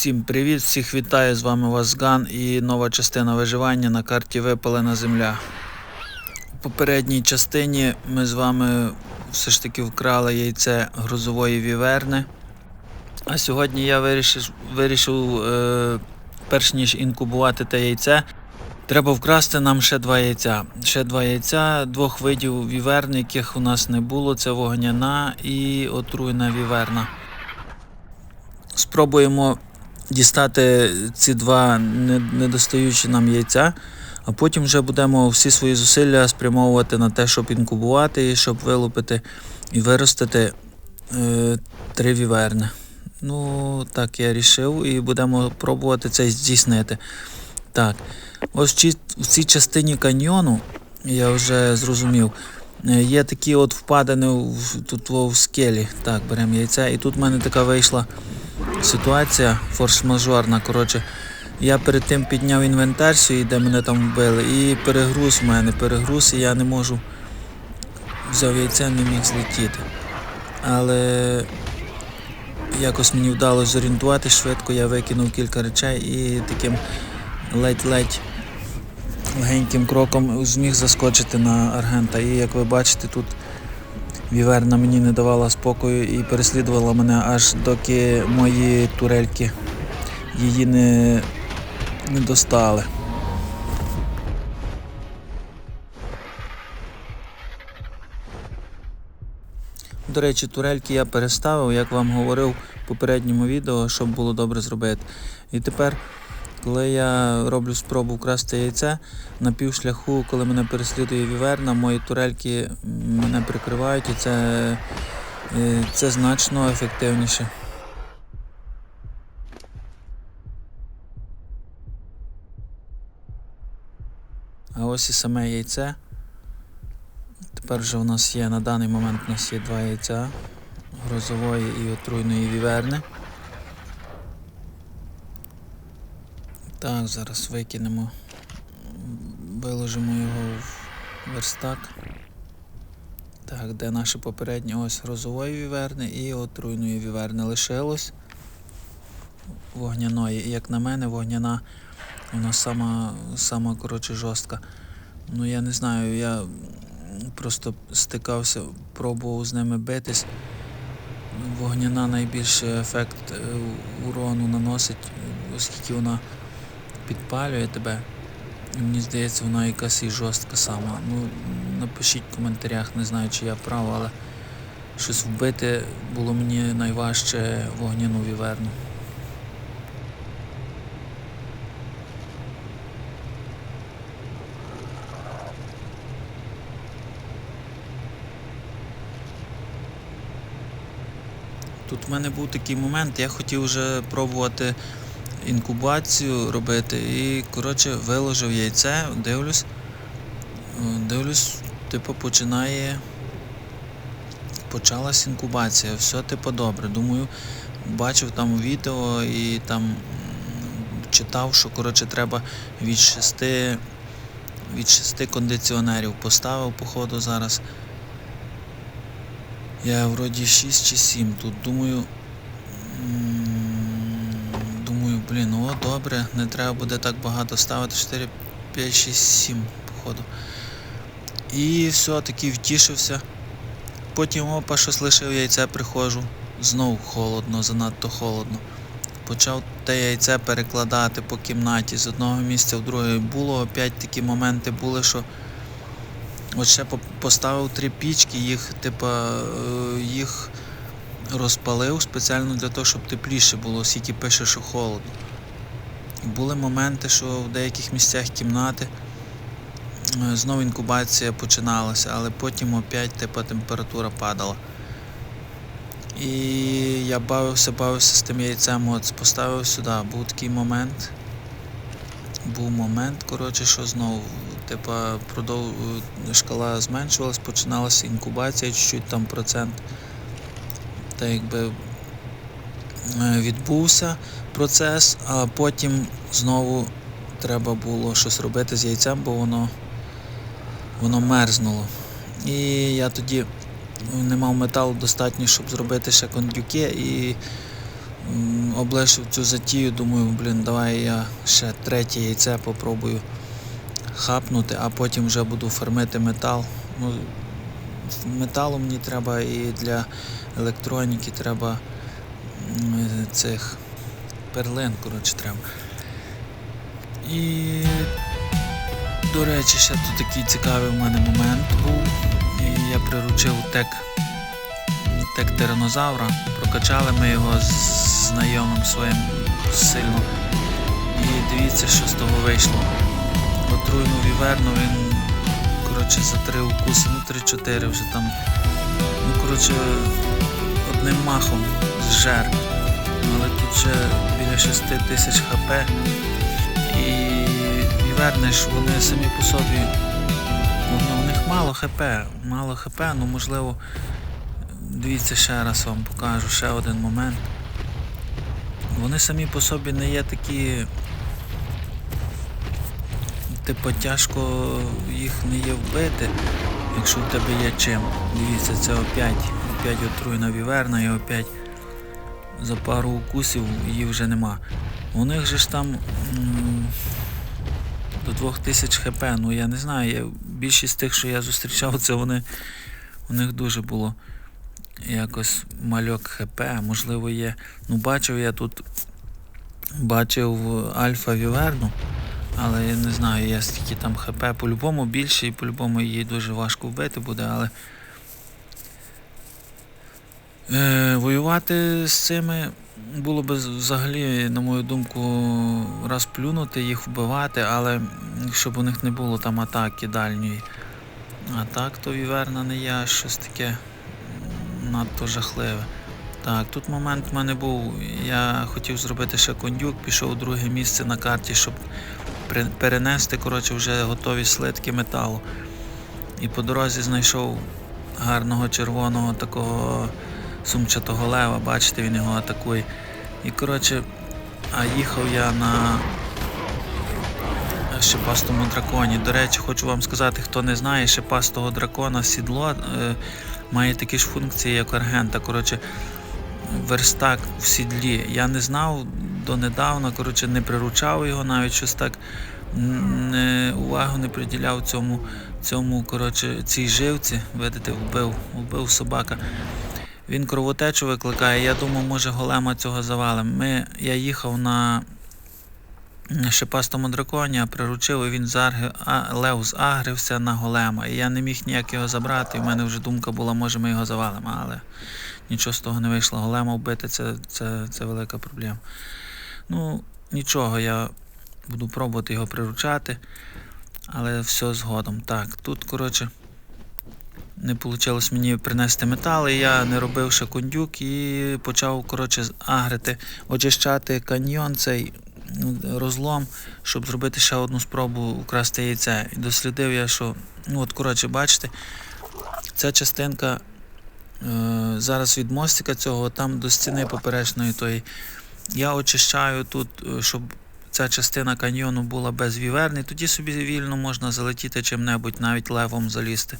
Всім привіт, всіх вітаю, з вами Вазган і нова частина виживання на карті Випалена Земля. У попередній частині ми з вами все ж таки вкрали яйце грузової віверни. А сьогодні я вирішив, вирішив е, перш ніж інкубувати те яйце, треба вкрасти нам ще два яйця. Ще два яйця двох видів віверни, яких у нас не було. Це вогняна і отруйна віверна. Спробуємо дістати ці два недостаючі нам яйця, а потім вже будемо всі свої зусилля спрямовувати на те, щоб інкубувати і щоб вилупити і виростити е, три віверни. Ну, так я рішив і будемо пробувати це здійснити. Так, ось в цій частині каньйону я вже зрозумів. Е, Є такі от впадини в, тут в скелі. Так, беремо яйця. І тут в мене така вийшла ситуація форс-мажорна. Коротше, я перед тим підняв інвентар свій, де мене там вбили, і перегруз в мене, перегруз, і я не можу. Взяв яйце, не міг злетіти. Але якось мені вдалося зорієнтувати швидко, я викинув кілька речей і таким ледь-ледь легеньким кроком зміг заскочити на аргента. І як ви бачите, тут Віверна мені не давала спокою і переслідувала мене аж доки мої турельки її не, не достали. До речі, турельки я переставив, як вам говорив в попередньому відео, щоб було добре зробити. І тепер, коли я роблю спробу вкрасти яйце, на півшляху, коли мене переслідує віверна, мої турельки мене прикривають і це, е, це значно ефективніше. А ось і саме яйце. Тепер вже у нас є на даний момент у нас є два яйця грозової і отруйної віверни. Так, зараз викинемо, виложимо його в верстак. Так, де наші попередні ось грозової віверни і отруйної віверни лишилось вогняної. Як на мене, вогняна вона сама, сама коротше жорстка. Ну я не знаю, я просто стикався, пробував з ними битись. Вогняна найбільший ефект е, урону наносить, оскільки вона підпалює тебе. І мені здається, вона якась і жорстка сама. Ну, напишіть в коментарях, не знаю, чи я прав, але щось вбити було мені найважче вогняну віверну. Тут в мене був такий момент, я хотів вже пробувати інкубацію робити і, коротше, виложив яйце, дивлюсь, е, дивлюсь, типу, починає. Почалась інкубація, все типу добре. Думаю, бачив там відео і там читав, що коротше треба від шести, від шести кондиціонерів поставив, походу, зараз. Я вроді 6 чи 7 тут думаю. Блін, о, добре, не треба буде так багато ставити. 4, 5, 6, 7, походу. І все, таки втішився. Потім опа, щось лишив яйце, приходжу. Знов холодно, занадто холодно. Почав те яйце перекладати по кімнаті з одного місця в друге. Було опять такі моменти були, що От ще поставив три пічки, їх, типа, е, їх розпалив спеціально для того, щоб тепліше було, скільки пише, що холодно. І були моменти, що в деяких місцях кімнати е, знову інкубація починалася, але потім опять типа, температура падала. І я бавився, бавився з тим яйцем, от поставив сюди. Був такий момент. Був момент, коротше, що знову, типа, продов... е, шкала зменшувалась, починалася інкубація, чуть-чуть там процент. Та якби е, відбувся процес, а потім знову треба було щось робити з яйцем, бо воно, воно мерзнуло. І я тоді не мав металу достатньо, щоб зробити ще кондюки, і облишив цю затію, думаю, блін, давай я ще третє яйце попробую хапнути, а потім вже буду фармити метал. Ну, металу мені треба і для електроніки треба цих перлин, коротше, треба. І, до речі, ще тут такий цікавий у мене момент був. І я приручив тек, тек тиранозавра. Прокачали ми його з знайомим своїм сильно. І дивіться, що з того вийшло. Отруйну віверну він коротше, за три укуси, ну 3-4 вже там. Ну, коротше, одним махом зжер. Але тут ще біля 6 тисяч хп. І віверни ж вони самі по собі. Ну, у них мало хп, мало хп, ну можливо. Дивіться ще раз вам покажу ще один момент. Вони самі по собі не є такі. Типу тяжко їх не є вбити, якщо в тебе є чим. Дивіться, це опять, опять отруйна віверна і опять за пару укусів її вже нема. У них же ж там м, до 2000 хп, ну я не знаю, я, більшість тих, що я зустрічав, це вони у них дуже було якось мальок хп, можливо є. Ну бачив я тут бачив Альфа Віверну, але я не знаю, я скільки там хп, по-любому більше і по-любому її дуже важко вбити буде, але е, воювати з цими було б взагалі, на мою думку, раз плюнути, їх вбивати, але щоб у них не було там атаки дальньої. А так, то віверна не я щось таке надто жахливе. Так, тут момент в мене був. Я хотів зробити ще кондюк, пішов у друге місце на карті, щоб перенести коротше, вже готові слитки металу. І по дорозі знайшов гарного червоного такого сумчатого лева, бачите, він його атакує. І коротше, а їхав я на шипастому драконі. До речі, хочу вам сказати, хто не знає, шипастого дракона сідло е, має такі ж функції, як аргента. Коротше, верстак в сідлі. Я не знав донедавна, коротше, не приручав його, навіть щось так не, увагу не приділяв цьому, цьому коротше, цій живці. Видите, вбив, вбив собака. Він кровотечу викликає. Я думав, може голема цього завалим. Ми, я їхав на шипастому драконі, приручив, і він зарги, а, лев загрився на голема. І я не міг ніяк його забрати. І в мене вже думка була, може ми його завалимо, але нічого з того не вийшло. Голема вбити це, це, це велика проблема. Ну, нічого, я буду пробувати його приручати, але все згодом. Так, тут, коротше, не вийшло мені принести метал, і я не робив ще кондюк і почав, коротше, агрити, очищати каньйон цей ну, розлом, щоб зробити ще одну спробу украсти яйце. І дослідив я, що, ну от, коротше, бачите, ця частинка зараз від мостика цього, там до стіни поперечної тої. Я очищаю тут, е, щоб ця частина каньйону була без віверни, тоді собі вільно можна залетіти чим-небудь, навіть левом залізти.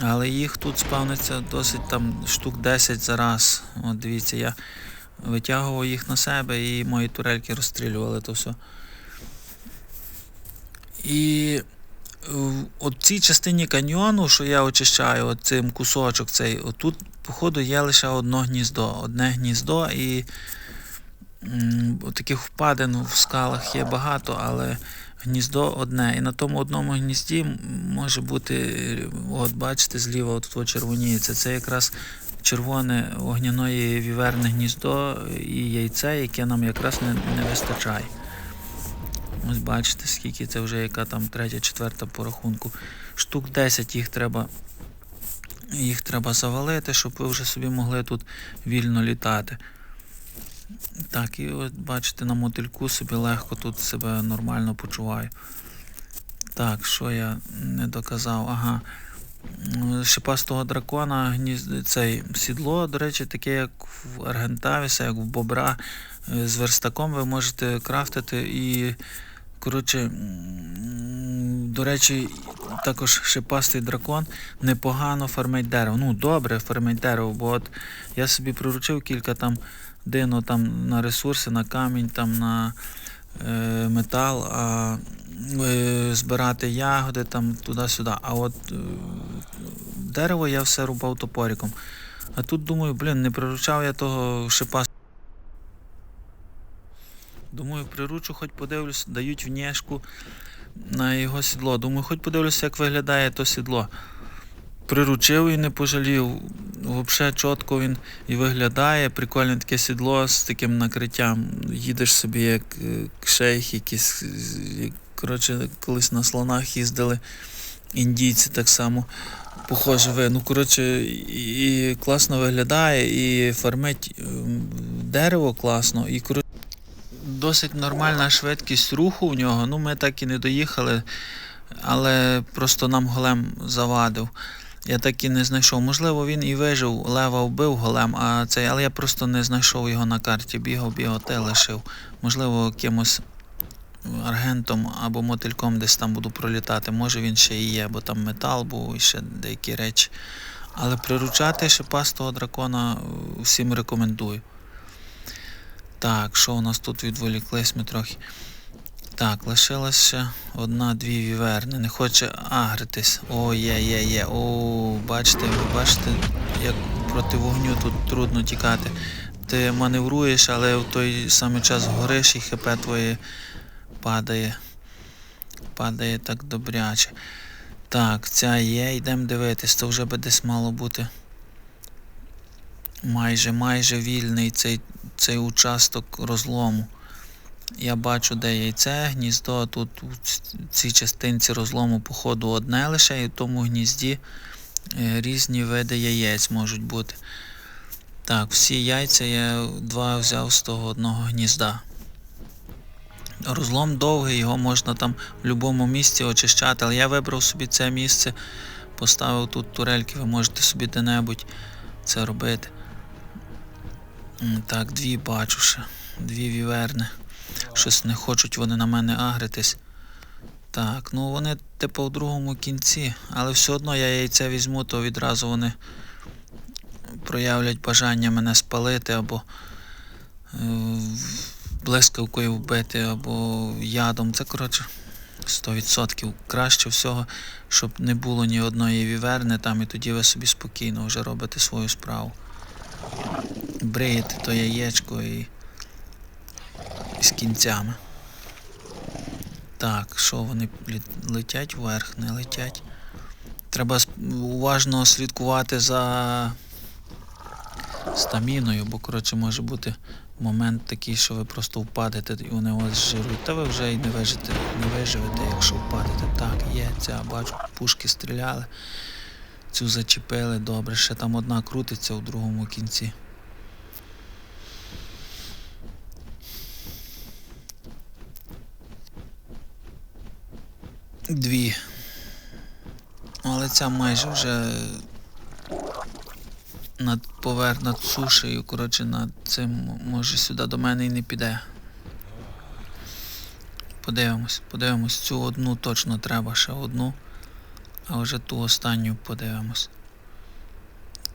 Але їх тут спавниться досить там штук 10 за раз. От дивіться, я витягував їх на себе і мої турельки розстрілювали то все. І от цій частині каньйону, що я очищаю, цим кусочок цей, отут, походу, є лише одне гніздо. Одне гніздо і таких впадин в скалах є багато, але гніздо одне. І на тому одному гнізді може бути, от бачите, зліва от тут червоніється. Це якраз червоне вогняної віверне гніздо і яйце, яке нам якраз не, не вистачає. Ось бачите, скільки це вже яка там третя, четверта по рахунку. Штук 10 їх треба. Їх треба завалити, щоб ви вже собі могли тут вільно літати. Так, і от бачите, на мотильку собі легко тут себе нормально почуваю. Так, що я не доказав? Ага. Шипастого дракона, гніз... цей сідло, до речі, таке, як в Аргентавіса, як в бобра. З верстаком ви можете крафтити і. Коротше, до речі, також шипастий дракон непогано фармить дерево. Ну, добре фармить дерево, бо от я собі приручив кілька там дино там на ресурси, на камінь, там на е, метал, а е, збирати ягоди там туди-сюди. А от е, дерево я все рубав топориком. А тут думаю, блін, не приручав я того шипа. Думаю, приручу, хоч подивлюсь, дають внешку на його сідло. Думаю, хоч подивлюся, як виглядає то сідло. Приручив і не пожалів. Взагалі чітко він і виглядає. Прикольне таке сідло з таким накриттям. Їдеш собі як е, шейх якийсь. е, як, Коротше, колись на слонах їздили індійці так само. Похоже ви. Ну, коротше, і класно виглядає, і фармить ем, дерево класно, і коротше, досить нормальна швидкість руху у нього. Ну, ми так і не доїхали, але просто нам голем завадив. Я так і не знайшов. Можливо, він і вижив, лева вбив голем, а цей, але я просто не знайшов його на карті. Бігав, бігав, те лишив. Можливо, кимось аргентом або мотильком десь там буду пролітати. Може він ще і є, бо там метал був і ще деякі речі. Але приручати шипастого дракона всім рекомендую. Так, що у нас тут відволіклись ми трохи. Так, лишилась ще одна-дві віверни. Не хоче агритись. О, є, є, є. О, бачите, ви бачите, як проти вогню тут трудно тікати. Ти маневруєш, але в той самий час гориш і хп твоє падає. Падає так добряче. Так, ця є, йдемо дивитись, то вже би десь мало бути. Майже, майже вільний цей, цей участок розлому. Я бачу, де яйце, гніздо. Тут у цій частинці розлому, походу, одне лише, і в тому гнізді е, різні види яєць можуть бути. Так, всі яйця я два взяв з того одного гнізда. Розлом довгий, його можна там в будь-якому місці очищати, але я вибрав собі це місце, поставив тут турельки, ви можете собі де-небудь це робити. Так, дві бачу ще, дві віверни. Щось не хочуть вони на мене агритись. Так, ну вони типу в другому кінці, але все одно я яйце візьму, то відразу вони проявлять бажання мене спалити або е, блискавкою вбити, або ядом. Це коротше 100%. Краще всього, щоб не було ні одної віверни там, і тоді ви собі спокійно вже робите свою справу. Бриєте то яєчко і з кінцями. Так, що вони летять вверх, не летять. Треба уважно слідкувати за стаміною, бо коротше може бути момент такий, що ви просто впадете і вони вас зжирують. Та ви вже і не вижите, не виживете, якщо впадете. Так, є ця, бачу, пушки стріляли. Цю зачепили, добре, ще там одна крутиться у другому кінці. Дві. Але ця майже вже над повер над сушею, коротше, над цим може сюди до мене і не піде. Подивимось, подивимось, цю одну точно треба, ще одну, а вже ту останню подивимось.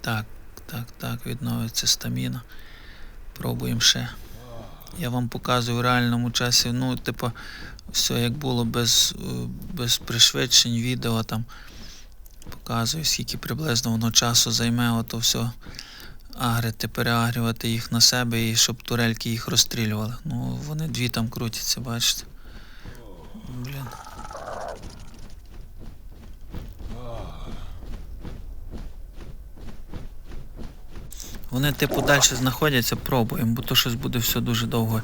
Так, так, так, відновиться стаміна. Пробуємо ще. Я вам показую в реальному часі, ну, типу, все як було без, е, без пришвидшень, відео там. Показую, скільки приблизно воно часу займе, ото все агрити, переагрювати їх на себе і щоб турельки їх розстрілювали. Ну, вони дві там крутяться, бачите. Блін. Вони типу далі знаходяться, пробуємо, бо то щось буде все дуже довго.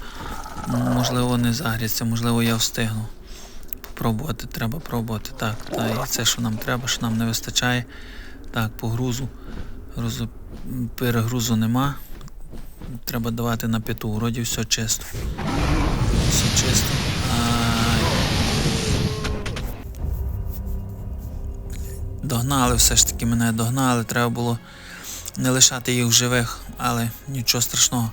Можливо, не загряться, можливо, я встигну. Пробувати, треба пробувати. Так, та, і це, що нам треба, що нам не вистачає. Так, по грузу. грузу перегрузу нема. Треба давати на п'яту. Вроді все чисто. Все чисто. Догнали все ж таки мене догнали. Треба було не лишати їх живих, але нічого страшного.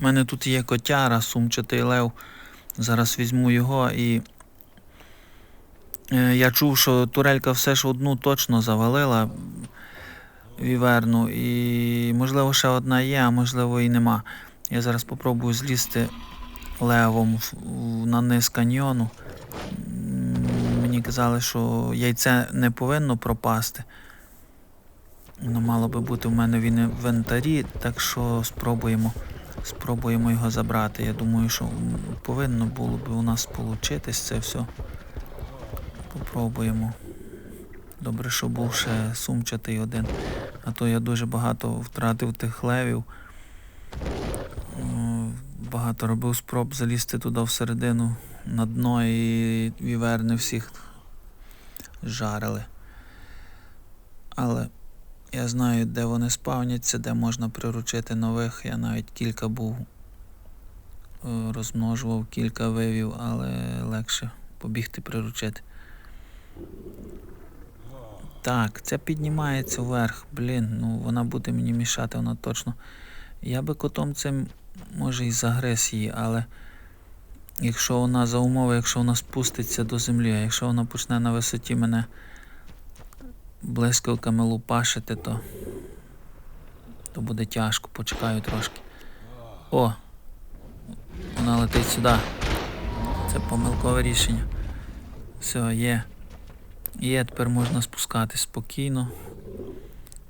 У мене тут є котяра, сумчатий лев. Зараз візьму його і. Е, я чув, що турелька все ж одну точно завалила. віверну. І можливо ще одна є, а можливо і нема. Я зараз попробую злізти левом на низ каньйону. Казали, що яйце не повинно пропасти. Воно мало би бути в мене в інвентарі, так що спробуємо, спробуємо його забрати. Я думаю, що повинно було б у нас получитись це все. Попробуємо. Добре, що був ще сумчатий один. А то я дуже багато втратив тих левів. Багато робив спроб залізти туди всередину на дно і віверни всіх жарили. Але я знаю, де вони спавняться, де можна приручити нових. Я навіть кілька був, е, розмножував кілька вивів, але легше побігти приручити. Так, це піднімається вверх. Блін, ну вона буде мені мішати, вона точно. Я би котом цим може і загриз її, але якщо вона за умови, якщо вона спуститься до землі, а якщо вона почне на висоті мене блискавками лупашити, то, то буде тяжко, почекаю трошки. О! Вона летить сюди. Це помилкове рішення. Все, є. Є, тепер можна спускатись спокійно.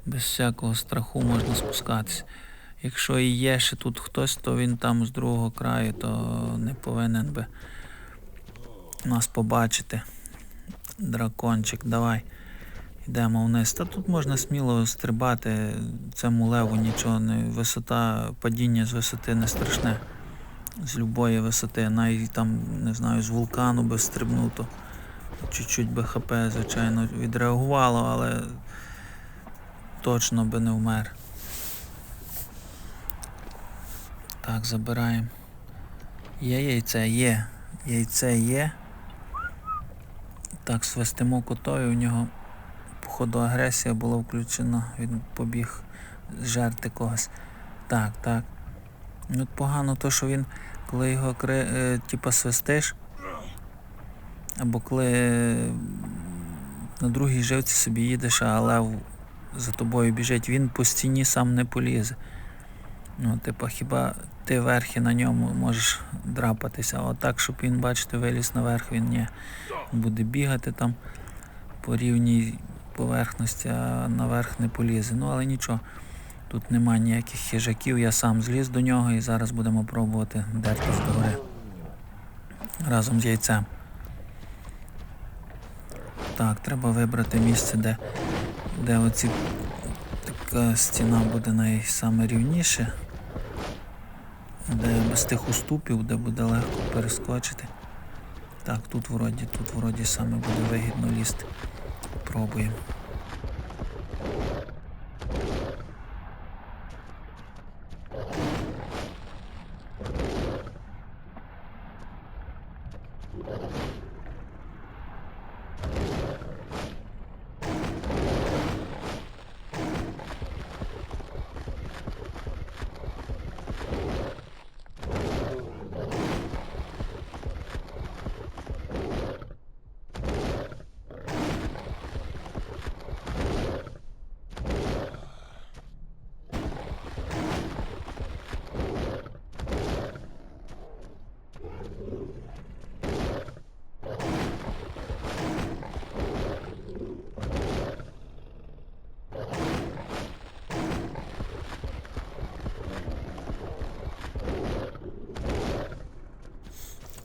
Без всякого страху можна спускатись. Якщо і є ще тут хтось, то він там з другого краю, то не повинен би нас побачити. Дракончик, давай. Йдемо вниз. Та тут можна сміло стрибати. Цьому леву нічого не. Висота, падіння з висоти не страшне. З любої висоти. Навіть там, не знаю, з вулкану би стрибнуто. Чуть-чуть би ХП, звичайно, відреагувало, але точно би не вмер. Так, забираємо. Є яйце, є. Яйце є. Так, свистимо котою, у нього походу агресія була включена, він побіг жерти когось. Так, так. Ну погано то, що він, коли його кри, е, типа свистиш, або коли е, на другій живці собі їдеш, а лев за тобою біжить, він по стіні сам не полізе. Ну, типа, хіба ти верхи на ньому можеш драпатися, отак, щоб він, бачите, виліз наверх, він ні. Буде бігати там по рівній поверхності, а наверх не полізе. Ну, але нічого. Тут нема ніяких хижаків, я сам зліз до нього і зараз будемо пробувати дертись до. Разом з яйцем. Так, треба вибрати місце, де, де оці така стіна буде найсаме рівніше, де без тих уступів, де буде легко перескочити. Так, тут вроді, тут вроді саме буде вигідно лізти. Пробуємо.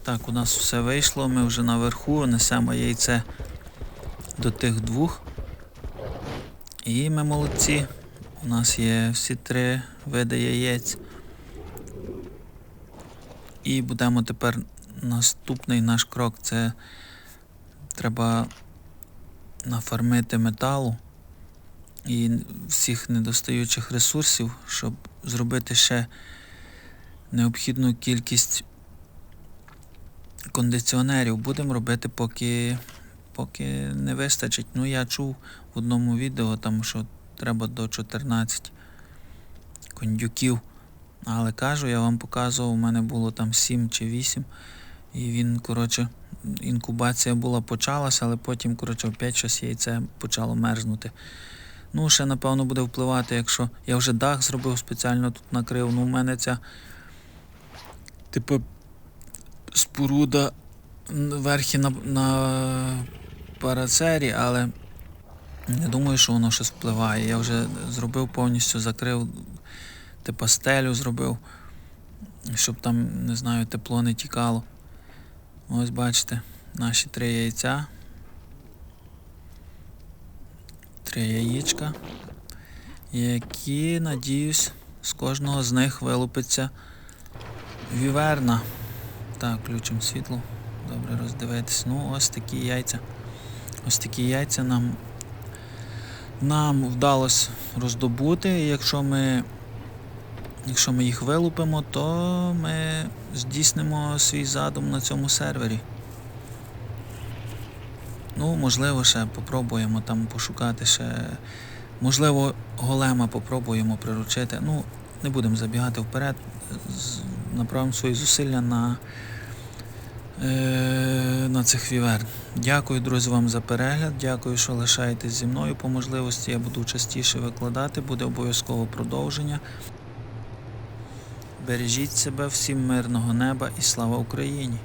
Так, у нас все вийшло, ми вже наверху, несемо яйце до тих двох. І ми молодці. У нас є всі три види яєць. І будемо тепер наступний наш крок це треба нафармити металу і всіх недостаючих ресурсів, щоб зробити ще необхідну кількість кондиціонерів будемо робити, поки, поки не вистачить. Ну, я чув в одному відео, там, що треба до 14 кондюків. Але кажу, я вам показував, у мене було там 7 чи 8. І він, коротше, інкубація була почалася, але потім, коротше, опять щось яйце почало мерзнути. Ну, ще напевно буде впливати, якщо я вже дах зробив спеціально тут накрив. Ну, у мене ця типу споруда верхи на, на парацері, але не думаю, що воно щось впливає. Я вже зробив повністю, закрив, типу стелю зробив, щоб там, не знаю, тепло не тікало. Ось бачите, наші три яйця. Три яєчка, які, надіюсь, з кожного з них вилупиться віверна. Так, включимо світло. Добре роздивитись. Ну, ось такі яйця. Ось такі яйця нам, нам вдалося роздобути. Якщо ми, якщо ми їх вилупимо, то ми здійснимо свій задум на цьому сервері. Ну, можливо, ще попробуємо там пошукати ще. Можливо, голема попробуємо приручити. Ну, не будемо забігати вперед. Направимо свої зусилля на, е, на цих віверн. Дякую, друзі, вам за перегляд. Дякую, що лишаєтесь зі мною. По можливості я буду частіше викладати, буде обов'язково продовження. Бережіть себе, всім мирного неба і слава Україні!